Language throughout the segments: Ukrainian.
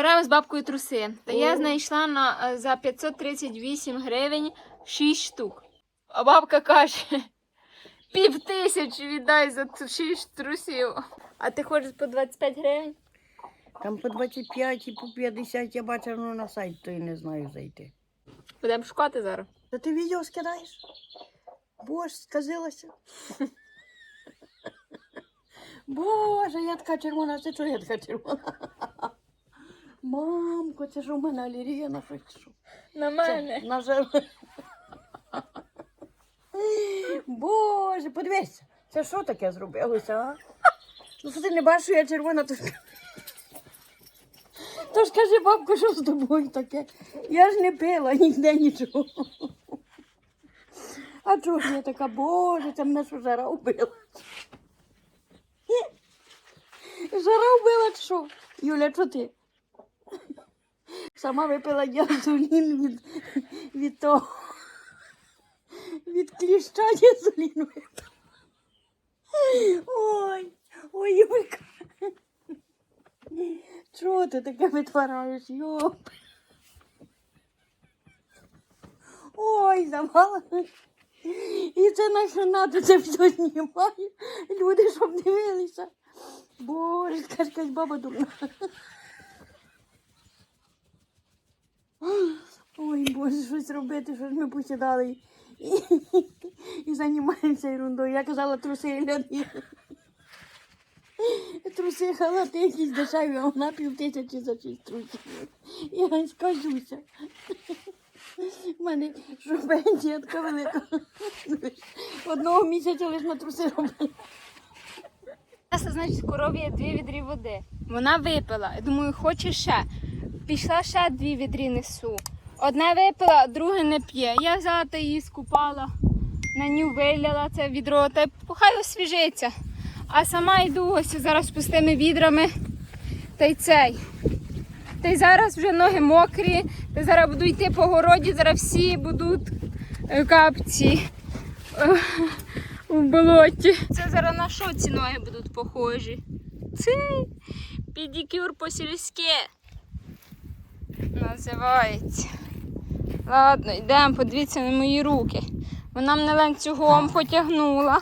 Беремо з бабкою труси. Та я знайшла на, е, за 538 гривень 6 штук. А бабка каже: пів тисячі віддай за 6 трусів. А ти хочеш по 25 гривень? Там по 25 і по 50 я бачу, ну на сайт, то і не знаю зайти. Будемо шукати зараз. Та ти відео скидаєш? Боже, сказилася. Боже, я така червона, це чого я така червона? Мамко, це ж у мене алергія на що? На Це, мене. на жаль. Боже, подивися, це що таке зробилося, а? Ну, що ти не бачиш, що я червона, то. То ж кажи, бабко, що з тобою таке? Я ж не пила ніде нічого. А чого ж я така, боже, це мене що жара вбила? Жара вбила чи що? Юля, що ти? Сама випила діазолін від, від того. Від кліща діазолін випила. Ой, ой, Юлька. Чого ти таке витвораєш, йоп? Ой, замала. І це наша надо це все знімає. Люди, щоб дивилися. Боже, якась баба дурна. Ой, Боже, щось робити, що ж ми посідали і, і займаємося ерундою. Я казала труси і ляди. Труси халати якісь дешеві, а вона пів тисячі за шість трусів. Я скажуся. У мене що пенсія така велика. Одного місяця лише на труси робила. Це значить, корові дві відрі води. Вона випила. Я думаю, хоче ще. Пішла ще дві відрі несу. Одне випила, друге не п'є. Я взяла та її скупала, на ню виляла це відро, та хай освіжиться. А сама йду ось зараз пустими відрами. Та й цей. Та й зараз вже ноги мокрі. Та зараз буду йти по городі, зараз всі будуть е, капці е, в болоті. Це зараз на що ці ноги будуть похожі? Це педикюр по-сільськи називається. Ладно, йдемо, подивіться на мої руки. Вона мене ланцюгом потягнула.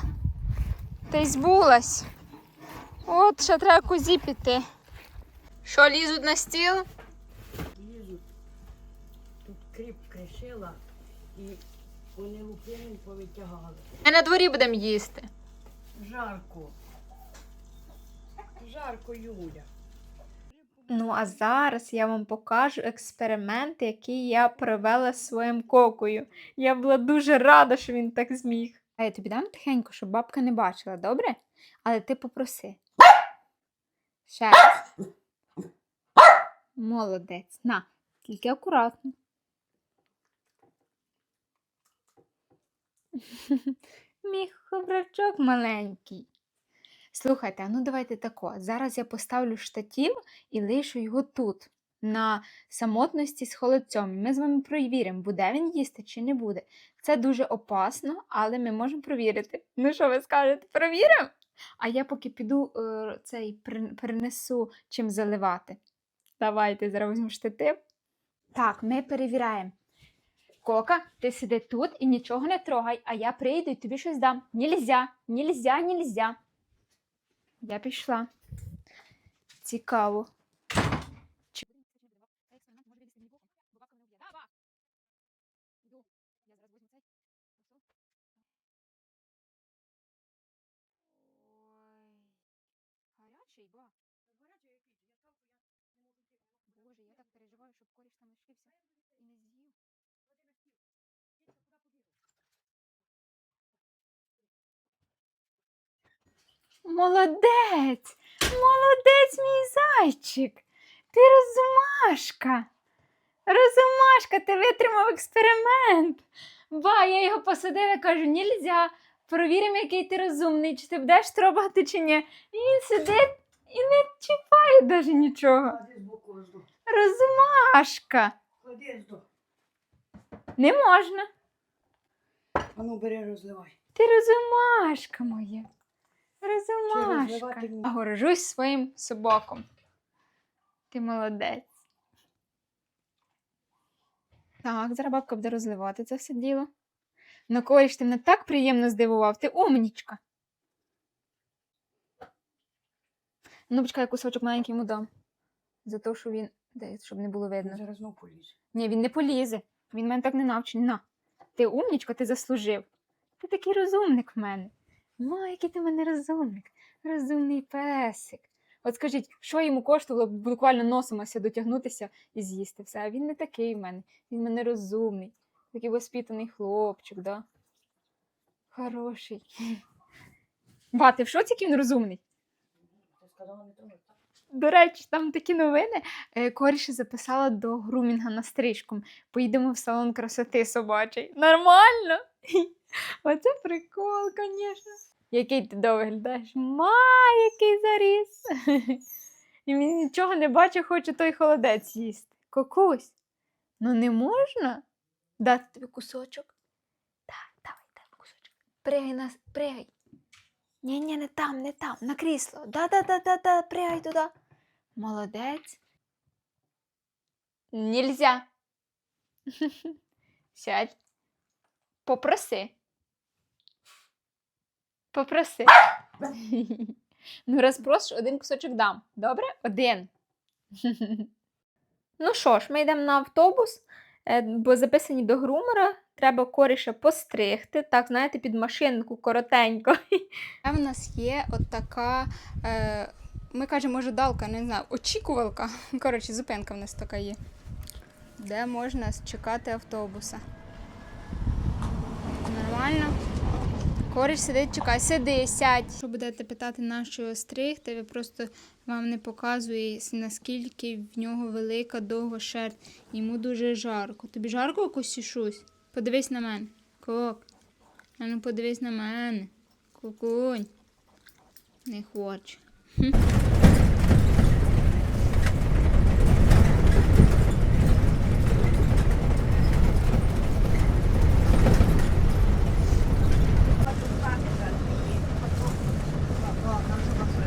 Та й збулась. От ще треба козі піти. Що, лізуть на стіл? Лізуть. Тут кріп кришила і вони лупини повитягали. Ми на дворі будемо їсти. Жарко. Жарко, Юля. Ну, а зараз я вам покажу експеримент, який я провела з своїм кокою. Я була дуже рада, що він так зміг. А я тобі дам тихенько, щоб бабка не бачила, добре? Але ти попроси. Ще раз. Молодець. На, тільки акуратно. Мій хобрачок маленький. Слухайте, ну давайте тако. Зараз я поставлю штатів і лишу його тут, на самотності з холодцем. Ми з вами провіримо, буде він їсти чи не буде. Це дуже опасно, але ми можемо провірити. Ну що ви скажете? Провіримо? А я поки піду е, цей принесу чим заливати. Давайте зараз візьму штатив. Так, ми перевіряємо. Кока, ти сиди тут і нічого не трогай, а я прийду і тобі щось дам. Нельзя, нельзя, нельзя. Я пішла. Цікаво. Молодець! Молодець, мій зайчик! Ти розумашка! Розумашка, ти витримав експеримент. Ба, я його посадила, кажу, нельзя. Провіримо, який ти розумний, чи ти будеш трогати, чи ні. І він сидить і не чіпає навіть нічого. Розумашка. Не можна. А ну бери, розливай. Ти розумашка моя. Розумашка. А горжусь своїм собаком. Ти молодець. Так, зараз бабка буде розливати це все діло. Ну, коріш, ти мене так приємно здивував, ти умнічка. Ну, почекай, я кусочок маленький йому дам. За те, що він. Де, щоб не було видно. Зараз знов поліз. Ні, він не полізе. Він мене так не навчить. На. Ти умнічка, ти заслужив. Ти такий розумник в мене. Ма, який ти мене розумник. Розумний песик. От скажіть, що йому коштувало буквально носом ось дотягнутися і з'їсти все. А він не такий в мене. Він в мене розумний. Такий воспитаний хлопчик, да? Хороший. Ба, ти в шоці, який він розумний? До речі, там такі новини. Е, Коріше записала до грумінга на стрижку. Поїдемо в салон красоти собачий. Нормально? Оце прикол, звісно. Який ти довго виглядаєш? Ма, який заріс. І він нічого не бачить, хоче той холодець їсти. Кокусь. Ну не можна дати тобі кусочок? Так, давай, дай кусочок. Пригай нас, пригай. Ні, ні, не там, не там, на крісло. Да-да-да-да-да, пригай туди. Молодець. Нельзя. Сядь. Попроси. Попроси. ну, раз просиш, один кусочок дам. Добре? Один. ну що ж, ми йдемо на автобус, е, бо записані до грумера. Треба коріше постригти. Так, знаєте, під машинку коротенько. А в нас є от така, е, ми кажемо, ожидалка, не знаю, очікувалка. Коротше, зупинка в нас така є. Де можна чекати автобуса. Нормально. Коріш сидить, чекай, сиди, сядь. Якщо будете питати, нашого стригти, ви просто вам не показує, наскільки в нього велика довга шерсть. Йому дуже жарко. Тобі жарко косішусь? Подивись на мене. Кок. А ну подивись на мене. Кукунь. Не хоче.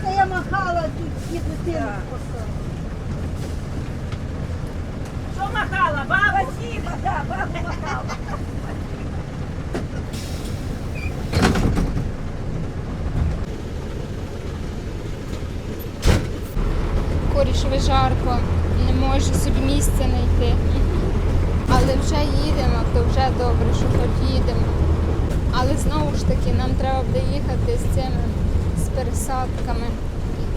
Та я махала тут і дитину. Що махала? Баба Сіма, да, баба махала. Корішеве жарко, не може собі місця знайти. Але вже їдемо, то вже добре, що хоч їдемо. Але знову ж таки, нам треба буде їхати з цими з пересадками.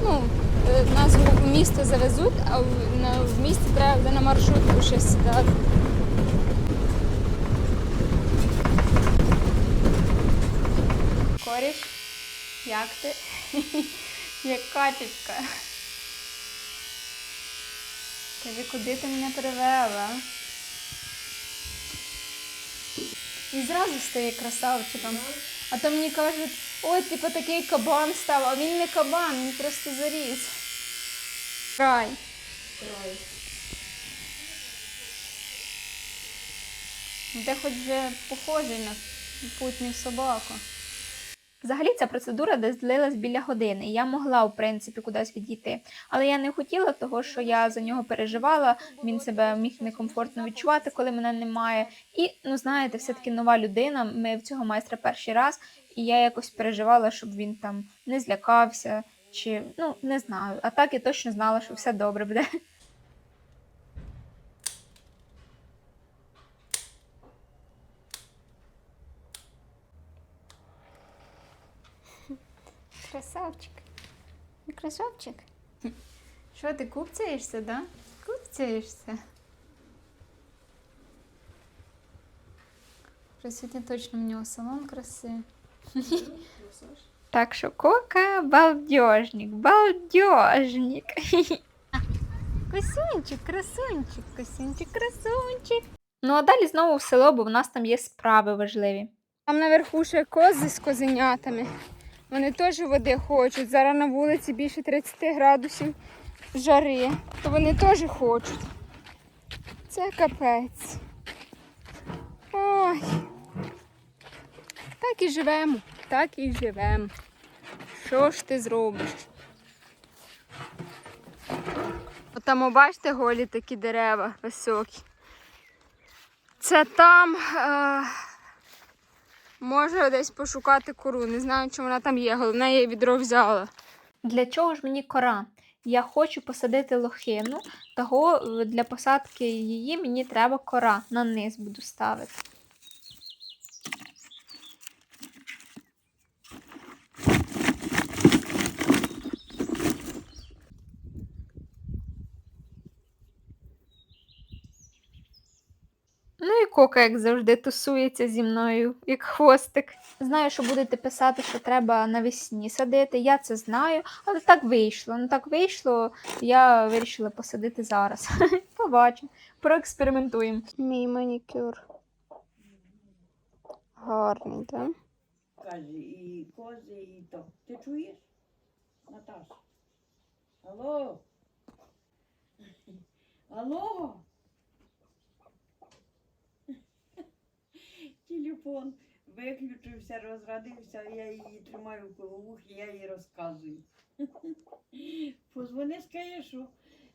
Ну, е, нас в місто завезуть, а в, місті треба буде на маршрутку ще сідати. Коріш, як ти? Як качечка. Кажи, куди ти мене привела? І зразу стає красавчиком. А то мені кажуть, ой, типу такий кабан став, а він не кабан, він просто заріс. Край. Де хоч вже похожий на путню собаку. Взагалі ця процедура десь длилась біля години. Я могла, в принципі, кудись відійти. Але я не хотіла, того що я за нього переживала. Він себе міг некомфортно відчувати, коли мене немає. І ну знаєте, все-таки нова людина. Ми в цього майстра перший раз, і я якось переживала, щоб він там не злякався, чи ну не знаю. А так я точно знала, що все добре буде. Красавчик. Красавчик. Що ти купцяєшся, да? Купцяєшся. Вже сьогодні точно в нього салон краси. Так що Кока балдежник, балдежник. Косунчик, красунчик, косунчик, красунчик. Ну а далі знову в село, бо в нас там є справи важливі. Там наверху ще кози з козенятами. Вони теж води хочуть. Зараз на вулиці більше 30 градусів жари, то вони теж хочуть. Це капець. Ой. Так і живемо, так і живемо. Що ж ти зробиш? Отам, бачите, голі такі дерева високі. Це там е, може десь пошукати кору. Не знаю, чи вона там є. Головне, я відро взяла. Для чого ж мені кора? Я хочу посадити лохину, того е, для посадки її мені треба кора. На низ буду ставити. Кока, як завжди, тусується зі мною, як хвостик. Знаю, що будете писати, що треба навесні садити. Я це знаю, але так вийшло. Ну так вийшло, я вирішила посадити зараз. Побачимо, проекспериментуємо. Мій манікюр. Гарний, так? Каже, і кози, і то. Ти чуєш? Наташ? Алло? Алло? Телефон виключився, розрадився, я її тримаю в коловухі, я їй розказую. Позвони, скажи, що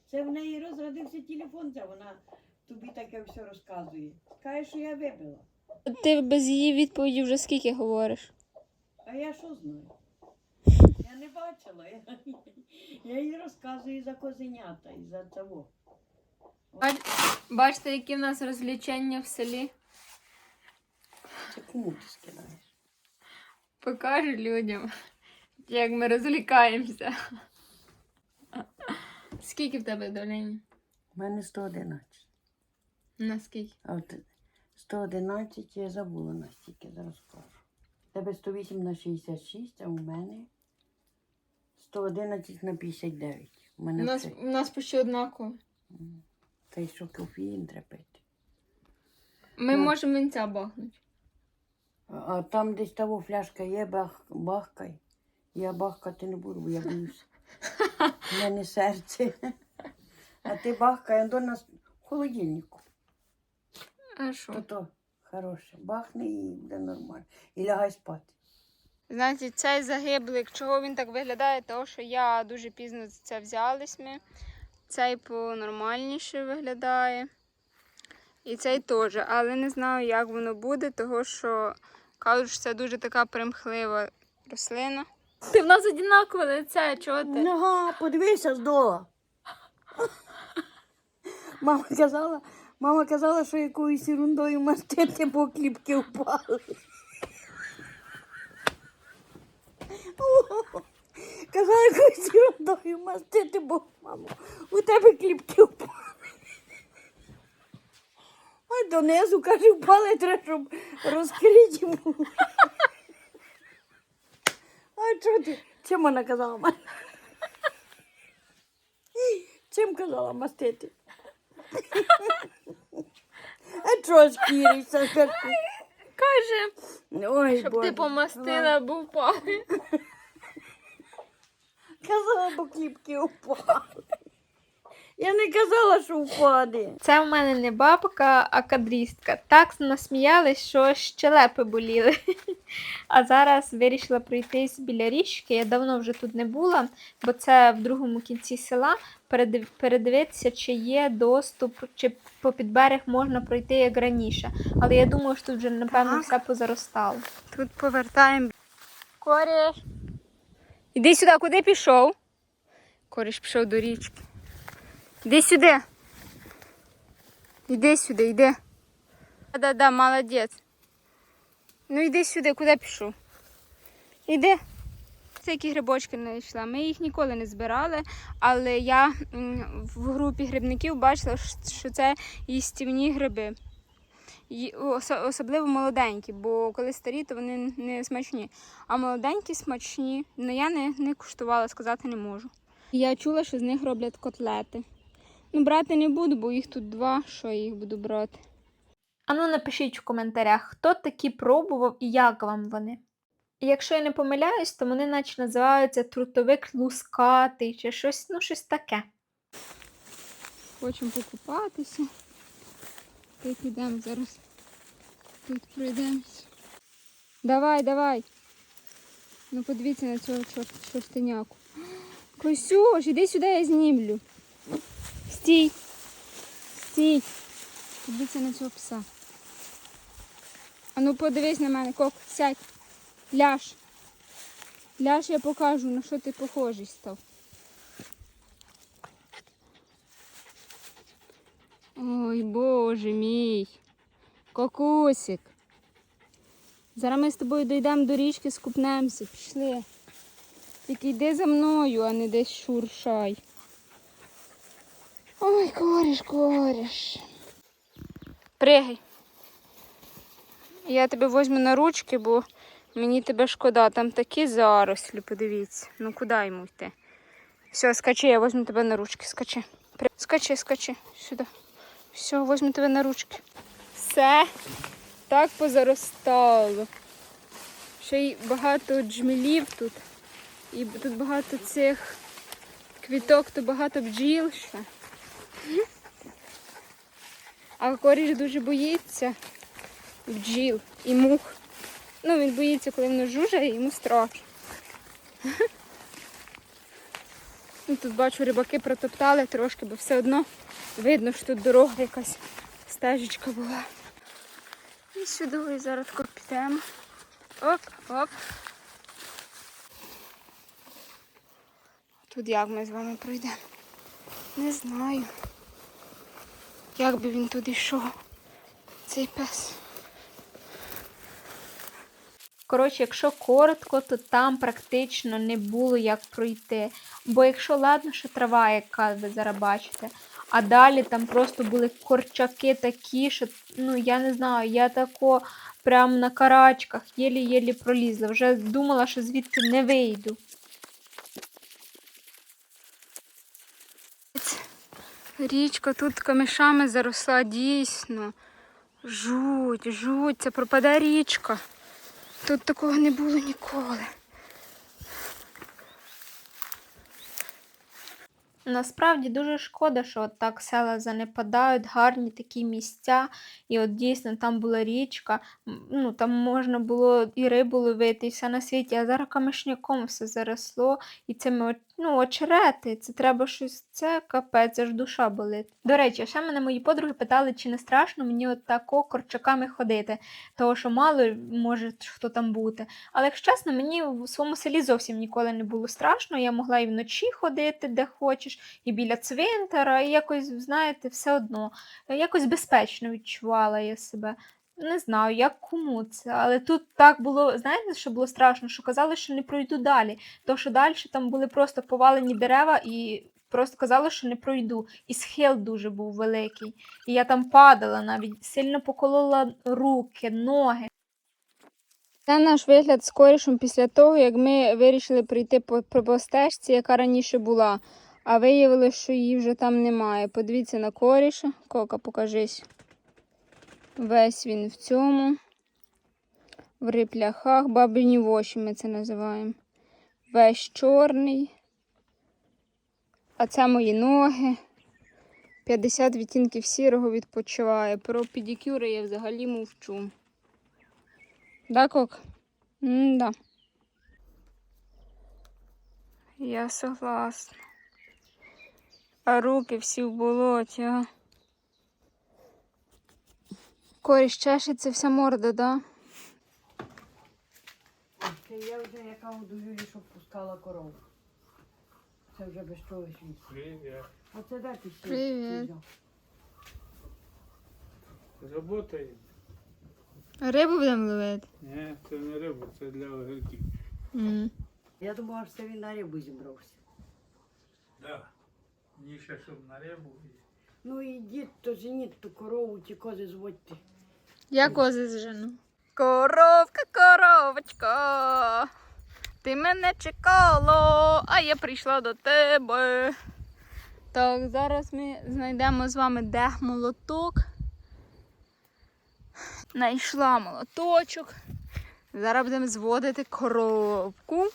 це в неї розрадився телефон, це вона тобі таке все розказує. Скаже, що я вибила. Ти без її відповіді вже скільки говориш? А я що знаю? Я не бачила. Я, я їй розказую за козенята і за того. Бачите, які в нас розвлічення в селі? Кому ти скидаєш? Покажу людям, як ми розвлікаємося. Скільки в тебе долині? У мене 111. Наскільки? А от 111 я забула настільки, зараз скажу. У тебе 108 на 66, а у мене 111 на 59. У У нас, у нас почти однаково. Та й що кофеїн треба пити. Ми Ну. можемо вінця бахнути. А, там десь того фляжка є, бах, бахкай. Я бахкати не буду, бо я боюся. У мене серце. А ти бахкай, а до нас в холодильнику. А що? то хороше. Бахне і буде нормально. І лягай спати. Знаєте, цей загиблик, чого він так виглядає? Тому що я дуже пізно за це взялись ми. Цей понормальніше виглядає. І цей теж. Але не знаю, як воно буде, тому що кажуть, що це дуже така примхлива рослина. Ти в нас однакове лице, чого Ага, подивися здола. Мама казала, мама казала, що якоюсь ерундою мастити, бо кліпки впали. Казала, якоюсь ерундою мастити, бо мамо, у тебе кліпки впали. Ой, донизу, каже, впали, треба, щоб розкрити йому. А чого ти? Чим вона казала мама? Чим казала мастити? А чого шкіришся? кажу? Каже, Ой, щоб Боже. ти помастила, був впали. Казала, бо кліпки впали. Я не казала, що впаде. Це в мене не бабка, а кадрістка. Так насміялись, що щелепи боліли. А зараз вирішила пройтись біля річки. Я давно вже тут не була, бо це в другому кінці села. Передивитися, чи є доступ, чи по підберег можна пройти як раніше. Але я думаю, що тут вже, напевно, Так. все позаростало. Тут повертаємо. Коріш. Іди сюди, куди пішов? Коріш пішов до річки. Іди сюди. Іди сюди, йди. Да-да, молодець. Ну йди сюди, куди пішов? Іди. Це які грибочки знайшла. Ми їх ніколи не збирали, але я в групі грибників бачила, що- це їстівні гриби. Особливо молоденькі, бо коли старі, то вони не смачні. А молоденькі смачні, але я не, не куштувала, сказати не можу. Я чула, що з них роблять котлети. Ну, брати не буду, бо їх тут два, що я їх буду брати. Ану, напишіть в коментарях, хто такі пробував і як вам вони. І якщо я не помиляюсь, то вони наче називаються трутовик лускатий чи щось, ну, щось таке. Хочемо покупатися. Тут підемо зараз. Тут пройдемось. Давай, давай. Ну подивіться на цього чорт, чортеняку. Косюш, іди сюди, я знімлю. Стій. Стій. Подивіться на цього пса. А ну подивись на мене, кок, сядь. Ляж. Ляж, я покажу, на що ти похожий став. Ой, боже мій. Кокусик. Зараз ми з тобою дійдемо до річки, скупнемося. Пішли. Тільки йди за мною, а не десь шуршай. Ой, коріш, коріш. Пригай. Я тебе візьму на ручки, бо мені тебе шкода. Там такі зарослі, подивіться. Ну куди йому йти? Все, скачи, я візьму тебе на ручки. Скачи. Скачи, скачи. Сюди. Все, візьму тебе на ручки. Все. Так позаростало. Ще й багато джмелів тут. І тут багато цих квіток, то багато бджіл ще. А коріш дуже боїться бджіл і мух. Ну, він боїться, коли воно жужжає, йому страшно. Ну, тут бачу, рибаки протоптали трошки, бо все одно видно, що тут дорога якась стежечка була. І сюди і зараз тако підемо. Оп, оп. Тут як ми з вами пройдемо? Не знаю. Як би він туди йшов, цей пес. Коротше, якщо коротко, то там практично не було як пройти. Бо якщо ладно, що трава, яка ви зараз бачите, а далі там просто були корчаки такі, що ну я не знаю, я тако прямо на карачках єлі-єлі пролізла. Вже думала, що звідти не вийду. Річка тут камешами заросла дійсно. Жуть, жуть, це пропаде річка. Тут такого не було ніколи. Насправді дуже шкода, що от так села занепадають, гарні такі місця. І от дійсно там була річка, ну там можна було і рибу ловити, і все на світі, а зараз камишняком все заросло, і цими от- ну, очерети, це треба щось, це капець, це ж душа болить. До речі, ще мене мої подруги питали, чи не страшно мені от корчаками ходити, того що мало може хто там бути. Але якщо чесно, мені в своєму селі зовсім ніколи не було страшно. Я могла і вночі ходити, де хочеш, і біля цвинтара, і якось, знаєте, все одно. Якось безпечно відчувала я себе. Не знаю, як кому це, але тут так було, знаєте, що було страшно, що казали, що не пройду далі. То, що далі там були просто повалені дерева і просто казали, що не пройду. І схил дуже був великий. І я там падала навіть, сильно поколола руки, ноги. Це наш вигляд з корішем після того, як ми вирішили прийти по, по стежці, яка раніше була. А виявилося, що її вже там немає. Подивіться на коріша. Кока, покажись. Весь він в цьому. В рипляхах, бабині воші ми це називаємо. Весь чорний. А це мої ноги. 50 відтінків сірого відпочиває. Про педикюри я взагалі мовчу. Да, Кок? М-да. Я согласна. А руки всі в болоті, а? Коріш чешеться вся морда, да? Це я вже яка до щоб пускала корову. Це вже без того світу. Привет. А це де ти ще? Привіт. Работаємо. Рибу будемо ловити. Ні, це не риба, це для огірків. Mm. Я думала, що це він на рибу зібрався. Да. Мені ще щоб на рибу. Ну ідіть, то женіть ту корову, ті кози зводьте. Я кози зжену. Коровка, коровочка. Ти мене чекала, а я прийшла до тебе. Так, зараз ми знайдемо з вами де молоток. Найшла молоточок. Зараз будемо зводити коровку.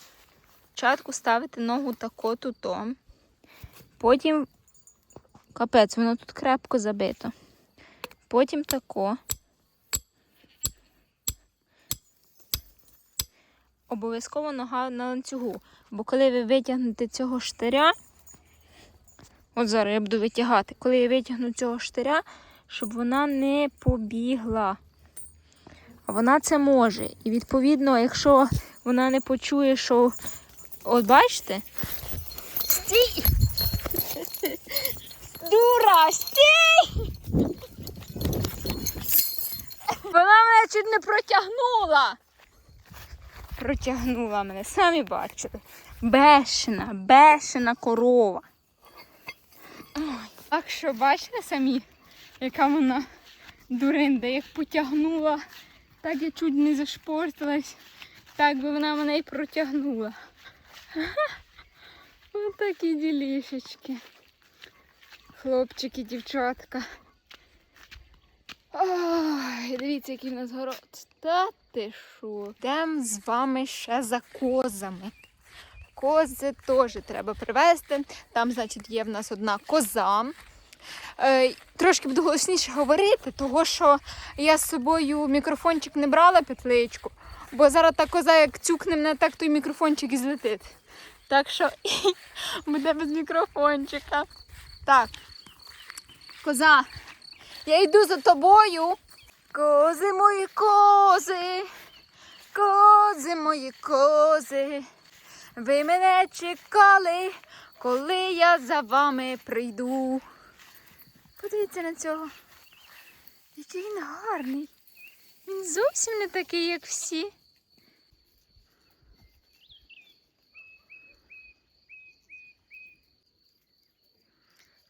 Спочатку ставити ногу тако туто. Потім капець, воно тут крепко забито. Потім тако. Обов'язково нога на ланцюгу. Бо коли ви витягнете цього штиря, от зараз я буду витягати, коли я витягну цього штиря, щоб вона не побігла. вона це може. І відповідно, якщо вона не почує, що. От бачите? Стій! Дура, стій! Вона мене чуть не протягнула. Протягнула мене, самі бачили. Бешена, бешена корова. Ой. Так що бачите самі, яка вона дуринда, як потягнула, так я чуть не зашпортилась, так би вона мене і протягнула. Ось такі ділішечки. Хлопчики, дівчатка. Ой, дивіться, який в нас город. Та ти що? Йдемо з вами ще за козами. Кози теж треба привезти. Там, значить, є в нас одна коза. Е, трошки буду голосніше говорити, того що я з собою мікрофончик не брала петличку, бо зараз та коза, як цюкне мене, так той мікрофончик і злетить. Так що буде без мікрофончика. Так. Коза, я йду за тобою. Кози мої кози, кози мої кози. Ви мене чекали, коли я за вами прийду. Подивіться на цього. Який він гарний. Він зовсім не такий, як всі.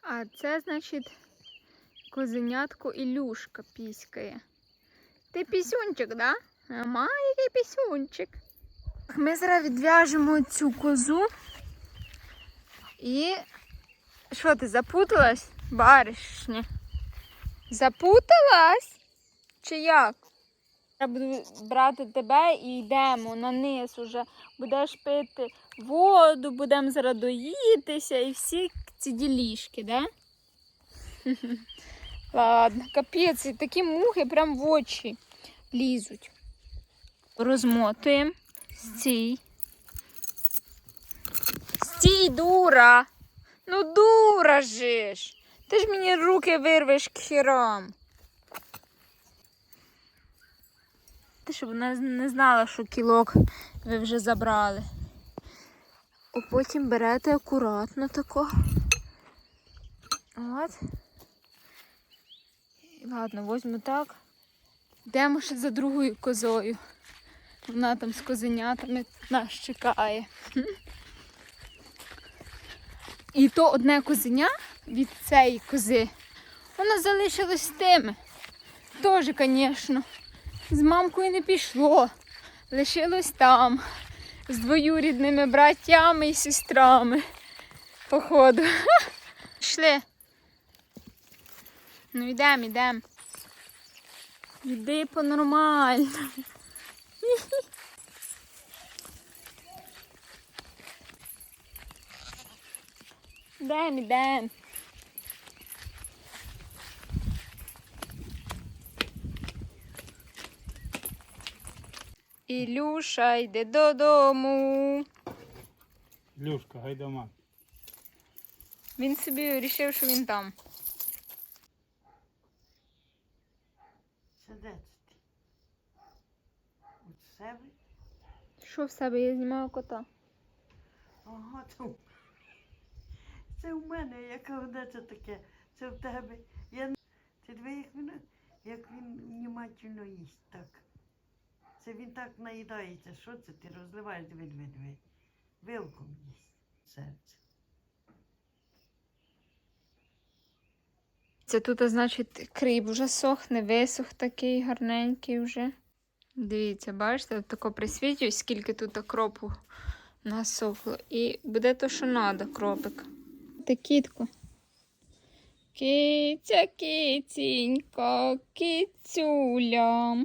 А це, значить, козенятко Ілюшка піськає. Ти пісюнчик, да? Ама, який пісюнчик. Ми зараз відв'яжемо цю козу. І що ти запуталась, баришня? Запуталась? Чи як? Я буду брати тебе і йдемо на низ уже. Будеш пити воду, будемо зараз доїтися і всі ці ділішки, да? Ладно, капець, такі мухи прям в очі лізуть. Розмотуємо. Стій. Стій, дура. Ну, дура же ж. Ти ж мені руки вирвеш к хірам. Ти щоб вона не знала, що кілок ви вже забрали. О, потім берете акуратно тако. От. Ладно, возьму так. Йдемо ще за другою козою. Вона там з козенятами нас чекає. І то одне козеня від цієї кози, воно залишилось з тими. Теж, звісно, з мамкою не пішло. Лишилось там, з двоюрідними братями і сестрами. Походу. Пішли. Ну йдемо, йдемо. Йди по-нормально. Йдем, йдем. Ілюша йде додому. Люшка, гайдама. Він собі вирішив, що він там. Ти? От себе? Що в себе? Я знімаю кота. Ага, то. Це в мене, яка де це таке? Це в тебе. Я... Ти диви, як він, як він внимательно їсть так. Це він так наїдається. Що це ти розливаєш, диви, диви, диви. Вилком їсть серце. Це тут, значить, кріп вже сохне, висох такий гарненький вже. Дивіться, бачите, тако присвічую, скільки тут кропу насохло. І буде то, що треба, кропик. Ти кітку. Киця, кицінька, кицюля.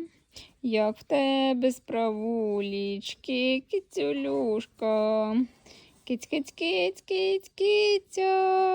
Як в тебе справулічки, кицюлюшка. Киць, киць, киць, киць, киця.